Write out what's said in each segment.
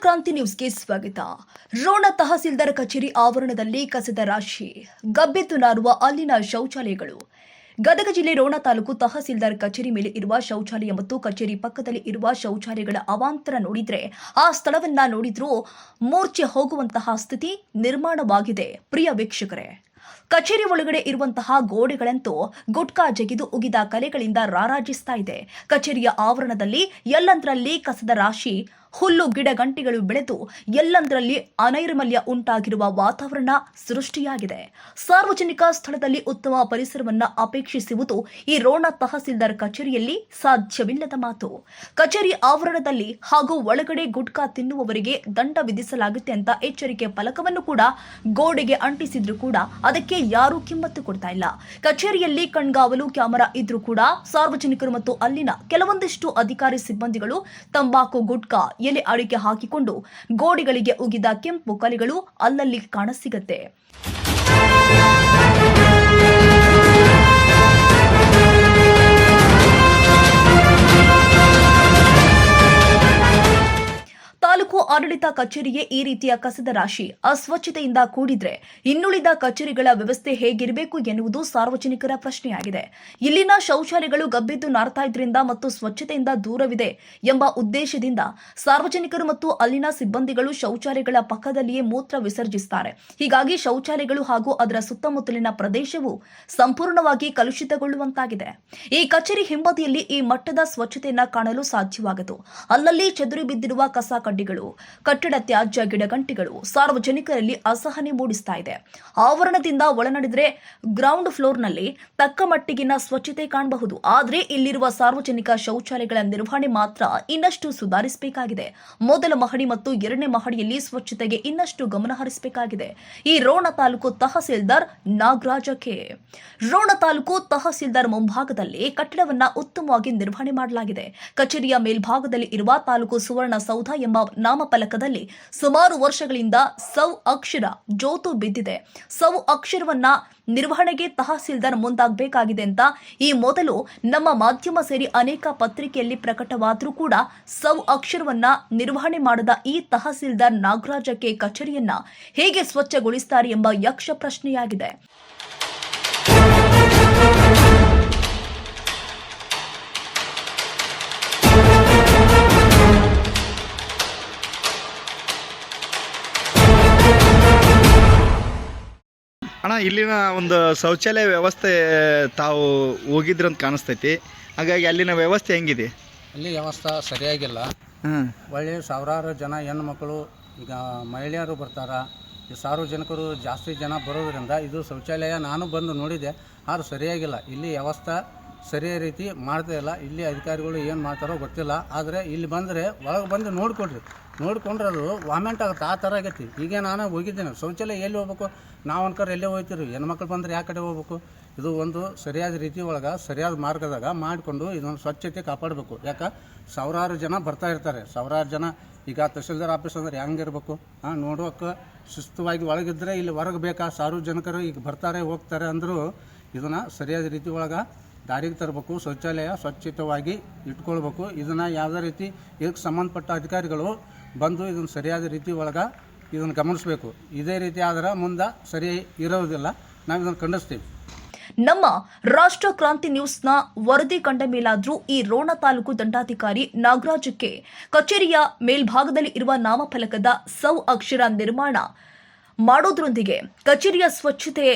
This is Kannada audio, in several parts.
ಕ್ರಾಂತಿ ನ್ಯೂಸ್ಗೆ ಸ್ವಾಗತ. ರೋಣ ತಹಸೀಲ್ದಾರ್ ಕಚೇರಿ ಆವರಣದಲ್ಲಿ ಕಸದ ರಾಶಿ, ಗಬ್ಬೆತ್ತು ನಾರುವ ಅಲ್ಲಿನ ಶೌಚಾಲಯಗಳು. ಗದಗ ಜಿಲ್ಲೆ ರೋಣ ತಾಲೂಕು ತಹಸೀಲ್ದಾರ್ ಕಚೇರಿ ಮೇಲೆ ಇರುವ ಶೌಚಾಲಯ ಮತ್ತು ಕಚೇರಿ ಪಕ್ಕದಲ್ಲಿ ಇರುವ ಶೌಚಾಲಯಗಳ ಅವಾಂತರ ನೋಡಿದ್ರೆ ಆ ಸ್ಥಳವನ್ನ ನೋಡಿದ್ರೂ ಮೂರ್ಛೆ ಹೋಗುವಂತಹ ಸ್ಥಿತಿ ನಿರ್ಮಾಣವಾಗಿದೆ. ಪ್ರಿಯ ವೀಕ್ಷಕರೇ, ಕಚೇರಿ ಒಳಗಡೆ ಇರುವಂತಹ ಗೋಡೆಗಳಂತೂ ಗುಟ್ಕಾ ಜಗಿದು ಉಗಿದ ಕಲೆಗಳಿಂದ ರಾರಾಜಿಸ್ತಾ ಇದೆ. ಕಚೇರಿಯ ಆವರಣದಲ್ಲಿ ಎಲ್ಲಂದ್ರಲ್ಲಿ ಕಸದ ರಾಶಿ ಹುಲ್ಲು ಗಿಡ ಗಂಟಿಗಳು ಬೆಳೆದು ಎಲ್ಲಂದರಲ್ಲಿ ಅನೈರ್ಮಲ್ಯ ಉಂಟಾಗಿರುವ ವಾತಾವರಣ ಸೃಷ್ಟಿಯಾಗಿದೆ. ಸಾರ್ವಜನಿಕ ಸ್ಥಳದಲ್ಲಿ ಉತ್ತಮ ಪರಿಸರವನ್ನು ಅಪೇಕ್ಷಿಸುವುದು ಈ ರೋಣ ತಹಸೀಲ್ದಾರ್ ಕಚೇರಿಯಲ್ಲಿ ಸಾಧ್ಯವಿಲ್ಲದ ಮಾತು. ಕಚೇರಿ ಆವರಣದಲ್ಲಿ ಹಾಗೂ ಒಳಗಡೆ ಗುಟ್ಕಾ ತಿನ್ನುವವರಿಗೆ ದಂಡ ವಿಧಿಸಲಾಗುತ್ತೆ ಅಂತ ಎಚ್ಚರಿಕೆ ಫಲಕವನ್ನು ಕೂಡ ಗೋಡೆಗೆ ಅಂಟಿಸಿದ್ರು ಕೂಡ ಅದಕ್ಕೆ ಯಾರೂ ಕಿಮ್ಮತ್ತು ಕೊಡ್ತಾ ಇಲ್ಲ. ಕಚೇರಿಯಲ್ಲಿ ಕಣ್ಗಾವಲು, ಕ್ಯಾಮೆರಾ ಇದ್ರೂ ಕೂಡ ಸಾರ್ವಜನಿಕರು ಮತ್ತು ಅಲ್ಲಿನ ಕೆಲವೊಂದಿಷ್ಟು ಅಧಿಕಾರಿ ಸಿಬ್ಬಂದಿಗಳು ತಂಬಾಕು, ಗುಟ್ಕಾ ಎಲೆ ಅಡಿಕೆ ಹಾಕಿಕೊಂಡು ಗೋಡೆಗಳಿಗೆ ಉಗಿದ ಕೆಂಪು ಕಲೆಗಳು ಅಲ್ಲಲ್ಲಿ ಕಾಣಸಿಗತ್ತೆ. ಆಡಳಿತ ಕಚೇರಿಯೇ ಈ ರೀತಿಯ ಕಸದ ರಾಶಿ ಅಸ್ವಚ್ಛತೆಯಿಂದ ಕೂಡಿದ್ರೆ ಇನ್ನುಳಿದ ಕಚೇರಿಗಳ ವ್ಯವಸ್ಥೆ ಹೇಗಿರಬೇಕು ಎನ್ನುವುದು ಸಾರ್ವಜನಿಕರ ಪ್ರಶ್ನೆಯಾಗಿದೆ. ಇಲ್ಲಿನ ಶೌಚಾಲಯಗಳು ಗಬ್ಬಿದ್ದು ನಾರ್ತಾ ಇದ್ರಿಂದ ಮತ್ತು ಸ್ವಚ್ಛತೆಯಿಂದ ದೂರವಿದೆ ಎಂಬ ಉದ್ದೇಶದಿಂದ ಸಾರ್ವಜನಿಕರು ಮತ್ತು ಅಲ್ಲಿನ ಸಿಬ್ಬಂದಿಗಳು ಶೌಚಾಲಯಗಳ ಪಕ್ಕದಲ್ಲಿಯೇ ಮೂತ್ರ ವಿಸರ್ಜಿಸುತ್ತಾರೆ ಹೀಗಾಗಿ ಶೌಚಾಲಯಗಳು ಹಾಗೂ ಅದರ ಸುತ್ತಮುತ್ತಲಿನ ಪ್ರದೇಶವು ಸಂಪೂರ್ಣವಾಗಿ ಕಲುಷಿತಗೊಳ್ಳುವಂತಾಗಿದೆ. ಈ ಕಚೇರಿ ಹಿಂಬದಿಯಲ್ಲಿ ಈ ಮಟ್ಟದ ಸ್ವಚ್ಛತೆಯನ್ನು ಕಾಣಲು ಸಾಧ್ಯವಾಗದು. ಅಲ್ಲಲ್ಲಿ ಚದುರಿ ಬಿದ್ದಿರುವ ಕಸ ಕಡ್ಡಿಗಳು ಕಟ್ಟಡ ತ್ಯಾಜ್ಯ ಗಿಡಗಂಟಿಗಳು ಸಾರ್ವಜನಿಕರಲ್ಲಿ ಅಸಹನೆ ಮೂಡಿಸ್ತಾ ಇದೆ. ಆವರಣದಿಂದ ಒಳನಡೆದ್ರೆ ಗ್ರೌಂಡ್ ಫ್ಲೋರ್ನಲ್ಲಿ ತಕ್ಕ ಮಟ್ಟಿಗಿನ ಸ್ವಚ್ಛತೆ ಕಾಣಬಹುದು. ಆದರೆ ಇಲ್ಲಿರುವ ಸಾರ್ವಜನಿಕ ಶೌಚಾಲಯಗಳ ನಿರ್ವಹಣೆ ಮಾತ್ರ ಇನ್ನಷ್ಟು ಸುಧಾರಿಸಬೇಕಾಗಿದೆ. ಮೊದಲ ಮಹಡಿ ಮತ್ತು ಎರಡನೇ ಮಹಡಿಯಲ್ಲಿ ಸ್ವಚ್ಛತೆಗೆ ಇನ್ನಷ್ಟು ಗಮನ ಹರಿಸಬೇಕಾಗಿದೆ. ಈ ರೋಣ ತಾಲೂಕು ತಹಸೀಲ್ದಾರ್ ನಾಗರಾಜ ಕೆ. ರೋಣ ತಾಲೂಕು ತಹಸೀಲ್ದಾರ್ ಮುಂಭಾಗದಲ್ಲಿ ಕಟ್ಟಡವನ್ನ ಉತ್ತಮವಾಗಿ ನಿರ್ವಹಣೆ ಮಾಡಲಾಗಿದೆ. ಕಚೇರಿಯ ಮೇಲ್ಭಾಗದಲ್ಲಿ ಇರುವ ತಾಲೂಕು ಸುವರ್ಣ ಸೌಧ ಎಂಬ ನಾಮಫಲಕದಲ್ಲಿ ಸುಮಾರು ವರ್ಷಗಳಿಂದ ಸೌ ಅಕ್ಷರ ಜೋತು ಬಿದ್ದಿದೆ. ಸೌ ಅಕ್ಷರವನ್ನ ನಿರ್ವಹಣೆಗೆ ತಹಸೀಲ್ದಾರ್ ಮುಂದಾಗಬೇಕಾಗಿದೆ ಅಂತ ಈ ಮೊದಲು ನಮ್ಮ ಮಾಧ್ಯಮ ಸೇರಿ ಅನೇಕ ಪತ್ರಿಕೆಯಲ್ಲಿ ಪ್ರಕಟವಾದರೂ ಕೂಡ ಸೌ ಅಕ್ಷರವನ್ನ ನಿರ್ವಹಣೆ ಮಾಡದ ಈ ತಹಸೀಲ್ದಾರ್ ನಾಗರಾಜಕ್ಕೆ ಕಚೇರಿಯನ್ನ ಹೇಗೆ ಸ್ವಚ್ಛಗೊಳಿಸುತ್ತಾರೆ ಎಂಬ ಯಕ್ಷ ಪ್ರಶ್ನೆಯಾಗಿದೆ. ಅಣ್ಣ ಇಲ್ಲಿನ ಒಂದು ಶೌಚಾಲಯ ವ್ಯವಸ್ಥೆ ತಾವು ಹೋಗಿದ್ರಂತ ಕಾಣಿಸ್ತೈತಿ. ಹಾಗಾಗಿ ಅಲ್ಲಿನ ವ್ಯವಸ್ಥೆ ಹೆಂಗಿದೆ? ಅಲ್ಲಿ ವ್ಯವಸ್ಥೆ ಸರಿಯಾಗಿಲ್ಲ. ಹಾಂ. ಒಳ್ಳೆ ಸಾವಿರಾರು ಜನ ಹೆಣ್ಣು ಮಕ್ಕಳು ಈಗ ಮಹಿಳೆಯರು ಬರ್ತಾರೆ. ಈ ಸಾರ್ವಜನಿಕರು ಜಾಸ್ತಿ ಜನ ಬರೋದ್ರಿಂದ ಇದು ಶೌಚಾಲಯ ನಾನು ಬಂದು ನೋಡಿದೆ ಆದ್ರೆ ಸರಿಯಾಗಿಲ್ಲ. ಇಲ್ಲಿ ವ್ಯವಸ್ಥೆ ಸರಿಯಾದ ರೀತಿ ಮಾಡ್ತಾ ಇಲ್ಲ. ಇಲ್ಲಿ ಅಧಿಕಾರಿಗಳು ಏನು ಮಾಡ್ತಾರೋ ಗೊತ್ತಿಲ್ಲ. ಆದರೆ ಇಲ್ಲಿ ಬಂದರೆ ಒಳಗೆ ಬಂದು ನೋಡಿಕೊಡ್ರಿ ನೋಡಿಕೊಂಡ್ರೆ ಅದು ವಾಮೆಂಟ್ ಆಗುತ್ತೆ. ಆ ಥರ ಆಗೈತಿ. ಈಗ ನಾನು ಹೋಗಿದ್ದೇನೆ. ಶೌಚಾಲಯ ಎಲ್ಲಿ ಹೋಗ್ಬೇಕು? ನಾವು ಅನ್ಕರ್ ಎಲ್ಲೇ ಹೋಗ್ತೀರಿ ಹೆಣ್ಮಕ್ಳು ಬಂದರೆ ಯಾವ ಕಡೆ ಹೋಗ್ಬೇಕು? ಇದು ಒಂದು ಸರಿಯಾದ ರೀತಿ ಒಳಗೆ ಸರಿಯಾದ ಮಾರ್ಗದಾಗ ಮಾಡಿಕೊಂಡು ಇದೊಂದು ಸ್ವಚ್ಛತೆ ಕಾಪಾಡಬೇಕು. ಯಾಕೆ? ಸಾವಿರಾರು ಜನ ಬರ್ತಾ ಇರ್ತಾರೆ. ಸಾವಿರಾರು ಜನ ಈಗ ತಹಸೀಲ್ದಾರ್ ಆಫೀಸ್ ಅಂದ್ರೆ ಹೆಂಗಿರ್ಬೇಕು ಹಾಂ ನೋಡೋಕೆ ಶಿಸ್ತುವಾಗಿ ಒಳಗಿದ್ರೆ ಇಲ್ಲಿ ಹೊರಗೆ ಬೇಕಾ? ಸಾರ್ವಜನಿಕರು ಈಗ ಬರ್ತಾರೆ, ಹೋಗ್ತಾರೆ ಅಂದರೂ ಇದನ್ನು ಸರಿಯಾದ ರೀತಿ ಒಳಗೆ ದಾರಿಗೆ ತರಬೇಕು, ಶೌಚಾಲಯ ಸ್ವಚ್ಛತವಾಗಿ ಇಟ್ಕೊಳ್ಬೇಕು. ಇದನ್ನು ಯಾವುದೇ ರೀತಿ ಇದಕ್ಕೆ ಸಂಬಂಧಪಟ್ಟ ಅಧಿಕಾರಿಗಳು ಬಂದು ಇದನ್ನು ಸರಿಯಾದ ರೀತಿ ಒಳಗೆ ಇದನ್ನು ಗಮನಿಸಬೇಕು. ಇದೇ ರೀತಿ ಆದ್ರೆ ಮುಂದೆ ಸರಿ ಇರೋದಿಲ್ಲ. ನಾವು ಇದನ್ನು ಖಂಡಿಸ್ತೀವಿ. ನಮ್ಮ ರಾಷ್ಟ್ರ ಕ್ರಾಂತಿ ನ್ಯೂಸ್ನ ವರದಿ ಕಂಡ ಮೇಲಾದರೂ ಈ ರೋಣ ತಾಲೂಕು ದಂಡಾಧಿಕಾರಿ ನಾಗರಾಜಕ್ಕೆ ಕಚೇರಿಯ ಮೇಲ್ಭಾಗದಲ್ಲಿ ಇರುವ ನಾಮಫಲಕದ ಸೌ ಅಕ್ಷರ ನಿರ್ಮಾಣ ಮಾಡೋದ್ರೊಂದಿಗೆ ಕಚೇರಿಯ ಸ್ವಚ್ಛತೆ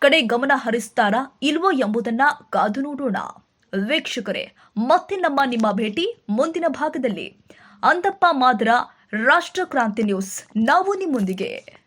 ಕಡೆ ಗಮನ ಹರಿಸ್ತಾರಾ ಇಲ್ವೋ ಎಂಬುದನ್ನ ಕಾದು ನೋಡೋಣ. ವೀಕ್ಷಕರೇ ಮತ್ತೆ ನಮ್ಮ ನಿಮ್ಮ ಭೇಟಿ ಮುಂದಿನ ಭಾಗದಲ್ಲಿ. ಅಂದಪ್ಪ ಮಾದ್ರ, ರಾಷ್ಟ್ರ ಕ್ರಾಂತಿ ನ್ಯೂಸ್. ನಾವು ನಿಮ್ಮೊಂದಿಗೆ.